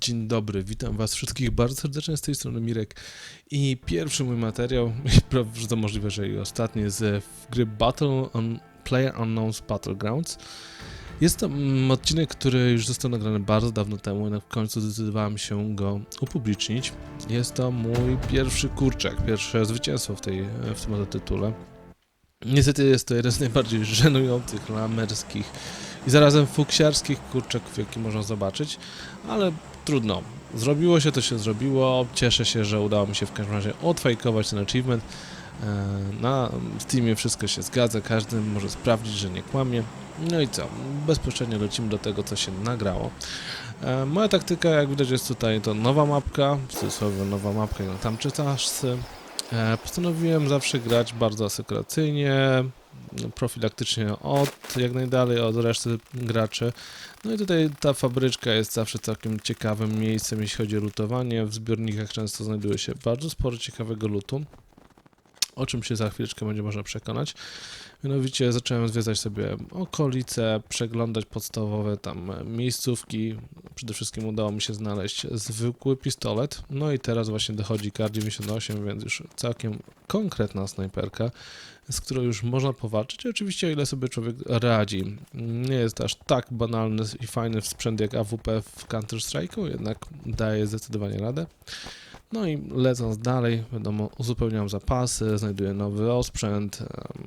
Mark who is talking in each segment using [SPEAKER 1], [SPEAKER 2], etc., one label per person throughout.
[SPEAKER 1] Dzień dobry, witam Was wszystkich bardzo serdecznie z tej strony Mirek i pierwszy mój materiał, że to możliwe, że i ostatni z gry Battle on Player Unknown's Battlegrounds. Jest to mm, odcinek, który już został nagrany bardzo dawno temu i na końcu zdecydowałem się go upublicznić. Jest to mój pierwszy kurczak, pierwsze zwycięstwo w, tej, w tym tytule. Niestety jest to jeden z najbardziej żenujących, lamerskich i zarazem fuksiarskich kurczaków, jakie można zobaczyć, ale trudno. Zrobiło się, to się zrobiło. Cieszę się, że udało mi się w każdym razie odfajkować ten achievement. E, Na Steamie wszystko się zgadza, każdy może sprawdzić, że nie kłamie. No i co? Bezpośrednio lecimy do tego, co się nagrało. E, Moja taktyka, jak widać, jest tutaj to nowa mapka, w cudzysłowie nowa mapka, no tam czytasz. E, Postanowiłem zawsze grać bardzo asekuracyjnie, profilaktycznie od jak najdalej od reszty graczy. No i tutaj ta fabryczka jest zawsze całkiem ciekawym miejscem, jeśli chodzi o lutowanie. W zbiornikach często znajduje się bardzo sporo ciekawego lutu, o czym się za chwileczkę będzie można przekonać. Mianowicie zacząłem zwiedzać sobie okolice, przeglądać podstawowe tam miejscówki. Przede wszystkim udało mi się znaleźć zwykły pistolet. No i teraz właśnie dochodzi Kar-98, więc już całkiem konkretna snajperka z którą już można powalczyć. Oczywiście, o ile sobie człowiek radzi. Nie jest aż tak banalny i fajny sprzęt jak AWP w Counter-Strike'u, jednak daje zdecydowanie radę. No i lecąc dalej, wiadomo, uzupełniam zapasy, znajduję nowy osprzęt,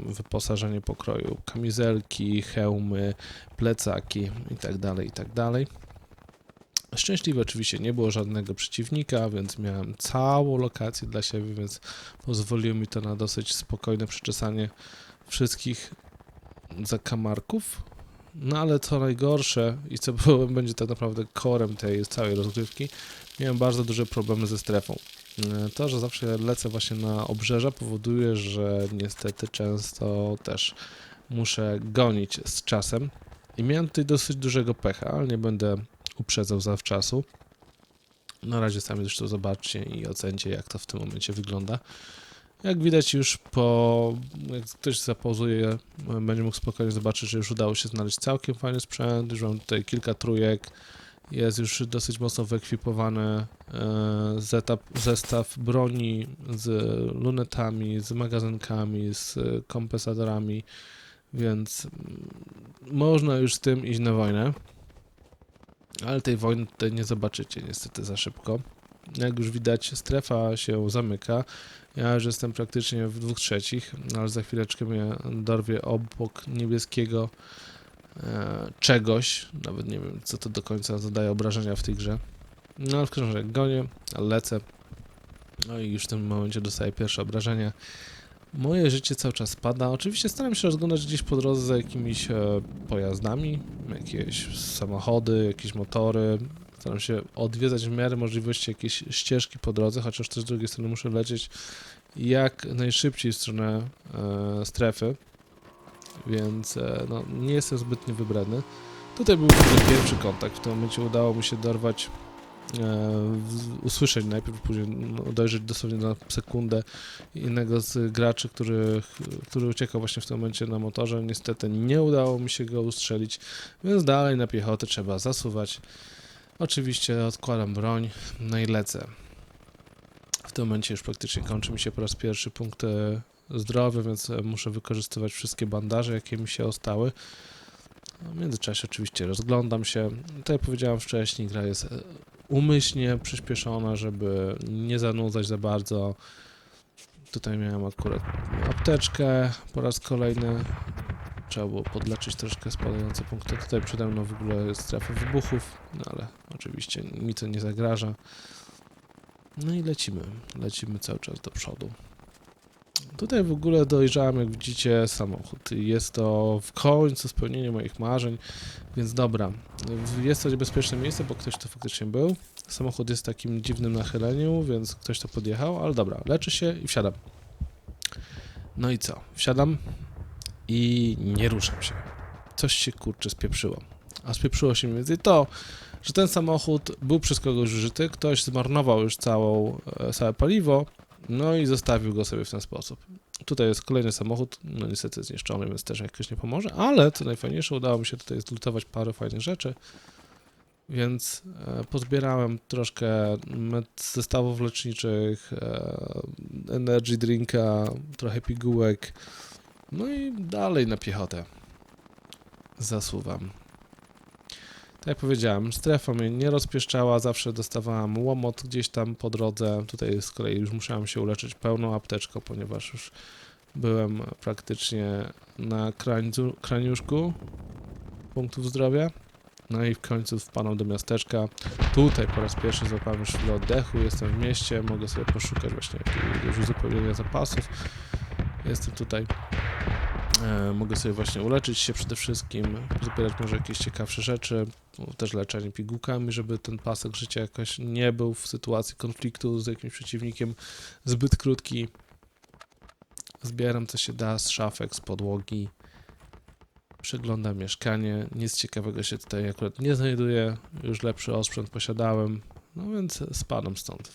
[SPEAKER 1] wyposażenie pokroju kamizelki, hełmy, plecaki itd., itd. Szczęśliwie oczywiście nie było żadnego przeciwnika, więc miałem całą lokację dla siebie, więc pozwoliło mi to na dosyć spokojne przeczesanie wszystkich zakamarków. No ale co najgorsze i co było, będzie tak naprawdę korem tej całej rozgrywki, miałem bardzo duże problemy ze strefą. E, To, że zawsze lecę właśnie na obrzeża powoduje, że niestety często też muszę gonić z czasem. I miałem tutaj dosyć dużego pecha, ale nie będę uprzedzał zawczasu. Na razie sami zresztą zobaczcie i ocencie, jak to w tym momencie wygląda. Jak widać już po, jak ktoś zapauzuje, będzie mógł spokojnie zobaczyć, że już udało się znaleźć całkiem fajny sprzęt, już mam tutaj kilka trójek, jest już dosyć mocno wyekwipowany e, zestaw, broni z lunetami, z magazynkami, z kompensatorami, więc można już z tym iść na wojnę. Ale tej wojny tutaj nie zobaczycie niestety za szybko. Jak już widać, strefa się zamyka. Ja już jestem praktycznie w dwóch trzecich, no ale za chwileczkę mnie dorwie obok niebieskiego e, czegoś. Nawet nie wiem, co to do końca zadaje obrażenia w tej grze. No ale w każdym razie gonię, lecę. No i już w tym momencie dostaję pierwsze obrażenia. Moje życie cały czas spada. Oczywiście staram się rozglądać gdzieś po drodze za jakimiś e, pojazdami, jakieś samochody, jakieś motory. Staram się odwiedzać w miarę możliwości jakieś ścieżki po drodze, chociaż też z drugiej strony muszę lecieć jak najszybciej w stronę e, strefy, więc e, no, nie jestem zbytnio wybredny. Tutaj był pierwszy kontakt, w tym momencie udało mi się dorwać, usłyszeć najpierw, później no, dojrzeć dosłownie na sekundę innego z graczy, który, który uciekał właśnie w tym momencie na motorze. Niestety nie udało mi się go ustrzelić, więc dalej na piechotę trzeba zasuwać. Oczywiście odkładam broń, no i lecę. W tym momencie już praktycznie kończy mi się po raz pierwszy punkt e, zdrowia, więc e, muszę wykorzystywać wszystkie bandaże, jakie mi się ostały. No, W międzyczasie oczywiście rozglądam się. Tak jak powiedziałem wcześniej, gra jest e, umyślnie przyspieszona, żeby nie zanudzać za bardzo. Tutaj miałem akurat apteczkę po raz kolejny. Trzeba było podleczyć troszkę spadające punkty. Tutaj przede mną w ogóle jest strefa wybuchów, no ale oczywiście mi to nie zagraża. No i lecimy. Lecimy cały czas do przodu. Tutaj w ogóle dojrzałem, jak widzicie, samochód. Jest to w końcu spełnienie moich marzeń, więc dobra. Jest to niebezpieczne miejsce, bo ktoś to faktycznie był. Samochód jest w takim dziwnym nachyleniu, więc ktoś to podjechał, ale dobra, leczę się i wsiadam. No i co? Wsiadam i nie ruszam się. Coś się kurczę spieprzyło. A spieprzyło się między to, że ten samochód był przez kogoś użyty, ktoś zmarnował już całą, e, całe paliwo, no i zostawił go sobie w ten sposób. Tutaj jest kolejny samochód, no niestety zniszczony, więc też jakoś nie pomoże, ale co najfajniejsze, udało mi się tutaj zlutować parę fajnych rzeczy. Więc e, pozbierałem troszkę zestawów leczniczych, e, energy drinka, trochę pigułek. No i dalej na piechotę zasuwam. Tak jak powiedziałem, strefa mnie nie rozpieszczała, zawsze dostawałem łomot gdzieś tam po drodze. Tutaj z kolei już musiałem się uleczyć pełną apteczką, ponieważ już byłem praktycznie na krańcu, kraniuszku punktów zdrowia. No i w końcu wpadam do miasteczka. Tutaj po raz pierwszy złapałem już chwilę oddechu, jestem w mieście, mogę sobie poszukać właśnie jakiegoś uzupełnienia zapasów. Jestem tutaj. E, mogę sobie właśnie uleczyć się przede wszystkim, zbierać może jakieś ciekawsze rzeczy, no, też leczenie pigułkami, żeby ten pasek życia jakoś nie był w sytuacji konfliktu z jakimś przeciwnikiem zbyt krótki. Zbieram co się da z szafek, z podłogi. Przeglądam mieszkanie. Nic ciekawego się tutaj akurat nie znajduje. Już lepszy osprzęt posiadałem. No więc spadam stąd.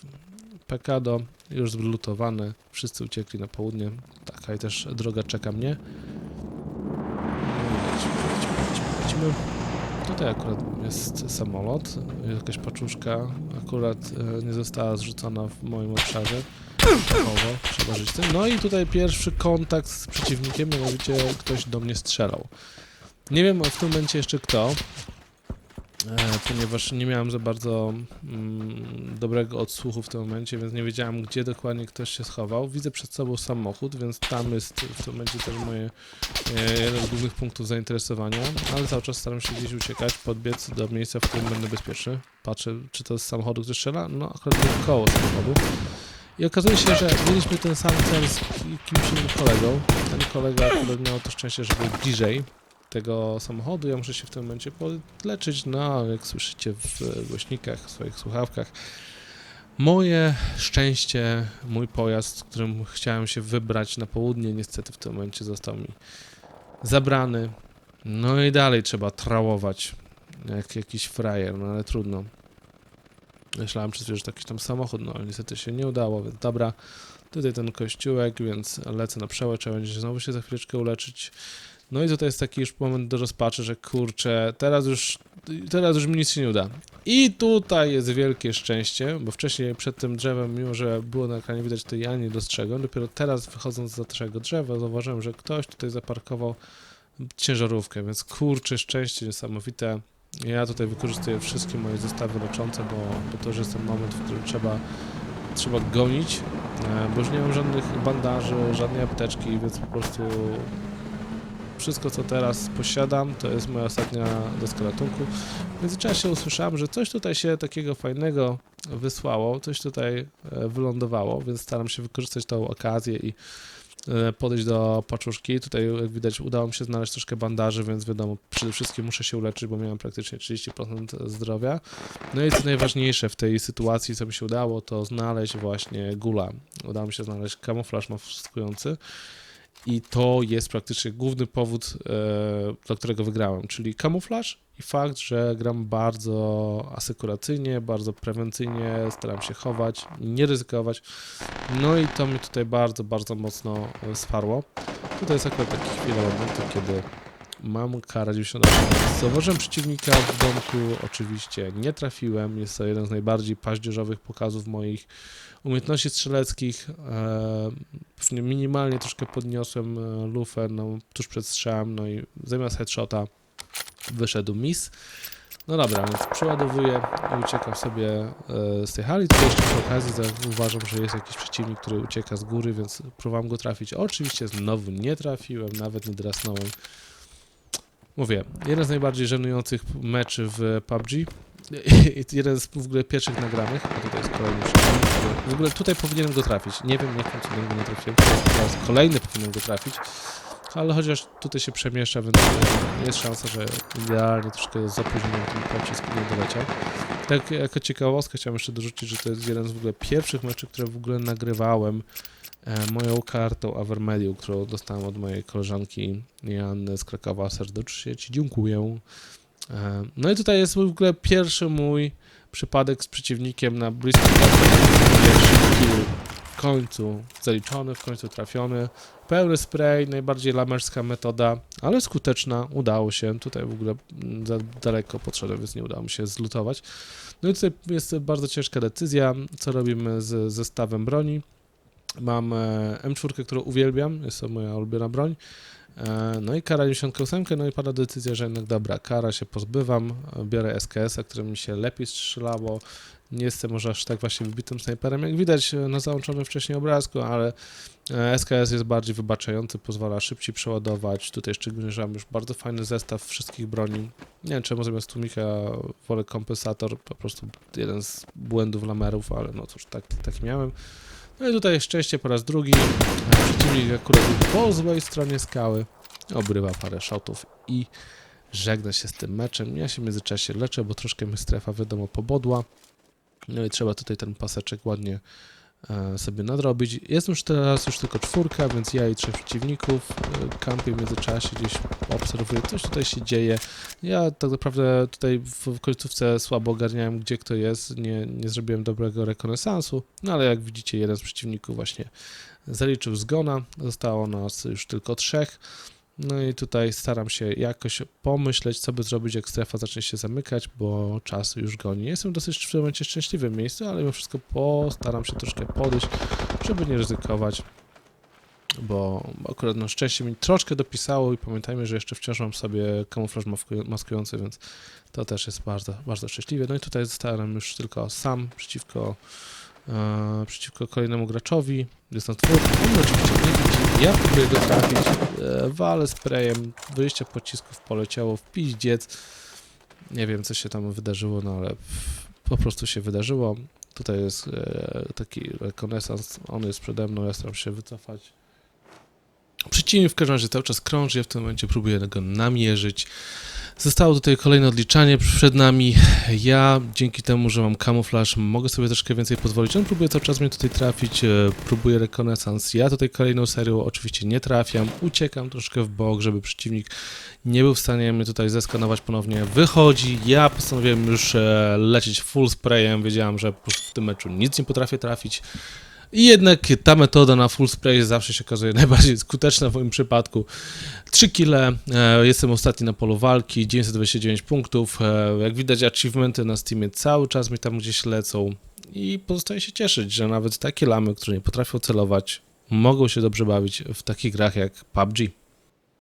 [SPEAKER 1] Pekado już zlutowane. Wszyscy uciekli na południe. Taka i też droga czeka mnie. No i lecimy, lecimy, lecimy, lecimy. Tutaj akurat jest samolot. Jakaś paczuszka. Akurat e, nie została zrzucona w moim obszarze. Fachowo, trzeba żyć tym. No i tutaj pierwszy kontakt z przeciwnikiem, mianowicie ktoś do mnie strzelał. Nie wiem w tym momencie jeszcze kto, ponieważ nie miałem za bardzo mm, dobrego odsłuchu w tym momencie, więc nie wiedziałem, gdzie dokładnie ktoś się schował. Widzę przed sobą samochód, więc tam jest w tym momencie też moje e, jeden z głównych punktów zainteresowania, ale cały czas staram się gdzieś uciekać, podbiec do miejsca, w którym będę bezpieczny. Patrzę, czy to z samochodu ktoś strzela? No, akurat nie koło samochodu. I okazuje się, że mieliśmy ten sam cel z kimś innym kolegą. Ten kolega akurat miał to szczęście, że był bliżej tego samochodu. Ja muszę się w tym momencie podleczyć. No, jak słyszycie w głośnikach, w swoich słuchawkach. Moje szczęście, mój pojazd, którym chciałem się wybrać na południe, niestety w tym momencie został mi zabrany. No i dalej trzeba trałować jak jakiś frajer, no ale trudno. Myślałem przez chwilę, że to jakiś tam samochód, no ale niestety się nie udało, więc dobra. Tutaj ten kościółek, więc lecę na przełęcz, trzeba będzie znowu się za chwileczkę uleczyć. No i tutaj jest taki już moment do rozpaczy, że kurczę, teraz już, teraz już mi nic się nie uda. I tutaj jest wielkie szczęście, bo wcześniej przed tym drzewem, mimo że było na ekranie widać, to ja nie dostrzegłem. Dopiero teraz wychodząc za tego drzewa, zauważyłem, że ktoś tutaj zaparkował ciężarówkę, więc kurczę, szczęście niesamowite. Ja tutaj wykorzystuję wszystkie moje zestawy leczące, bo, bo to już jest ten moment, w którym trzeba, trzeba gonić, e, bo już nie mam żadnych bandaży, żadnej apteczki, więc po prostu wszystko, co teraz posiadam, to jest moja ostatnia deska ratunku. W międzyczasie usłyszałem, że coś tutaj się takiego fajnego wysłało, coś tutaj e, wylądowało, więc staram się wykorzystać tą okazję i e, podejść do paczuszki. Tutaj, jak widać, udało mi się znaleźć troszkę bandaży, więc wiadomo, przede wszystkim muszę się uleczyć, bo miałem praktycznie 30% zdrowia. No i co najważniejsze w tej sytuacji, co mi się udało, to znaleźć właśnie gula. Udało mi się znaleźć kamuflaż maskujący. I to jest praktycznie główny powód, e, dla którego wygrałem, czyli kamuflaż i fakt, że gram bardzo asekuracyjnie, bardzo prewencyjnie, staram się chować, nie ryzykować. No i to mnie tutaj bardzo, bardzo mocno e, sparło. Tutaj jest akurat taki chwila momentu, kiedy mam karę 98. Zauważyłem przeciwnika w domku, oczywiście nie trafiłem. Jest to jeden z najbardziej paździerzowych pokazów moich umiejętności strzeleckich. E, minimalnie troszkę podniosłem e, lufę no, tuż przed strzałem, no i zamiast headshota wyszedł miss. No dobra, więc przeładowuję i uciekam sobie e, z tej hali. Jeszcze przy okazji uważam, że jest jakiś przeciwnik, który ucieka z góry, więc próbowałem go trafić. Oczywiście znowu nie trafiłem, nawet nie drasnąłem. Mówię, jeden z najbardziej żenujących meczy w PUBG. Jeden z w ogóle pierwszych nagranych, a tutaj jest kolejny. W ogóle tutaj powinienem go trafić. Nie wiem, jakim cudem go nie trafiłem. Teraz kolejny powinienem go trafić. Ale chociaż tutaj się przemieszcza, więc jest szansa, że idealnie troszkę z opóźnieniem ten pocisk nie doleciał. Tak jako ciekawostkę chciałem jeszcze dorzucić, że to jest jeden z w ogóle pierwszych meczy, które w ogóle nagrywałem moją kartą Avermedium, którą dostałem od mojej koleżanki Joanny z Krakowa. Serdecznie Ci dziękuję. E, no i tutaj jest w ogóle pierwszy mój przypadek z przeciwnikiem na bliskim pierwszy kill w końcu zaliczony, w końcu trafiony. Pełny spray, najbardziej lamerska metoda, ale skuteczna, udało się. Tutaj w ogóle mm, za daleko podszedłem, więc nie udało mi się zlutować. No i tutaj jest bardzo ciężka decyzja, co robimy z zestawem broni. Mam e, M4, którą uwielbiam, jest to moja ulubiona broń. E, No i kara 98, no i pada decyzja, że jednak dobra, kara się pozbywam, biorę SKS-a, które mi się lepiej strzelało. Nie jestem może aż tak właśnie wybitym snajperem, jak widać e, na załączonym wcześniej obrazku, ale SKS jest bardziej wybaczający, pozwala szybciej przeładować. Tutaj szczególnie, że mam już bardzo fajny zestaw wszystkich broni. Nie wiem, czemu zamiast tłumika wolę kompensator, po prostu jeden z błędów lamerów, ale no cóż, tak, tak miałem. No i tutaj szczęście po raz drugi. Przeciwnik akurat był po złej stronie skały. Obrywa parę shotów i żegna się z tym meczem. Ja się w międzyczasie leczę, bo troszkę mi strefa wiadomo pobodła. No i trzeba tutaj ten paseczek ładnie sobie nadrobić. Jest już teraz już tylko czwórka, więc ja i trzech przeciwników e, kampię w międzyczasie, gdzieś obserwuję, coś tutaj się dzieje. Ja tak naprawdę tutaj w, w końcówce słabo ogarniałem, gdzie kto jest, nie, nie zrobiłem dobrego rekonesansu, no ale jak widzicie, jeden z przeciwników właśnie zaliczył zgona, zostało nas już tylko trzech. No i tutaj staram się jakoś pomyśleć, co by zrobić, jak strefa zacznie się zamykać, bo czas już goni. Jestem dosyć w tym momencie szczęśliwym miejscu, ale mimo wszystko postaram się troszkę podejść, żeby nie ryzykować, bo akurat no szczęście mi troszkę dopisało i pamiętajmy, że jeszcze wciąż mam sobie kamuflaż maskują- maskujący, więc to też jest bardzo, bardzo szczęśliwe. No i tutaj zostałem już tylko sam przeciwko, e, przeciwko kolejnemu graczowi. Jest na twór, on oczywiście nie. Ja próbuję go trafić, e, walę sprayem, 20 pocisków poleciało w piździec. Nie wiem, co się tam wydarzyło, no ale po prostu się wydarzyło. Tutaj jest e, taki rekonesans, on jest przede mną, ja staram się wycofać. Przeciwnik w każdym razie cały czas krąży, ja w tym momencie próbuję go namierzyć. Zostało tutaj kolejne odliczanie przed nami. Ja dzięki temu, że mam kamuflaż, mogę sobie troszkę więcej pozwolić. On próbuje cały czas mnie tutaj trafić, e, próbuje rekonesans. Ja tutaj kolejną serią oczywiście nie trafiam, uciekam troszkę w bok, żeby przeciwnik nie był w stanie mnie tutaj zeskanować ponownie. Wychodzi, ja postanowiłem już e, lecieć full sprayem, wiedziałem, że w tym meczu nic nie potrafię trafić. I jednak ta metoda na full spray zawsze się okazuje najbardziej skuteczna w moim przypadku. 3 kile, e, jestem ostatni na polu walki, 929 punktów. E, jak widać, achievementy na Steamie cały czas mi tam gdzieś lecą. I pozostaje się cieszyć, że nawet takie lamy, które nie potrafią celować, mogą się dobrze bawić w takich grach jak PUBG.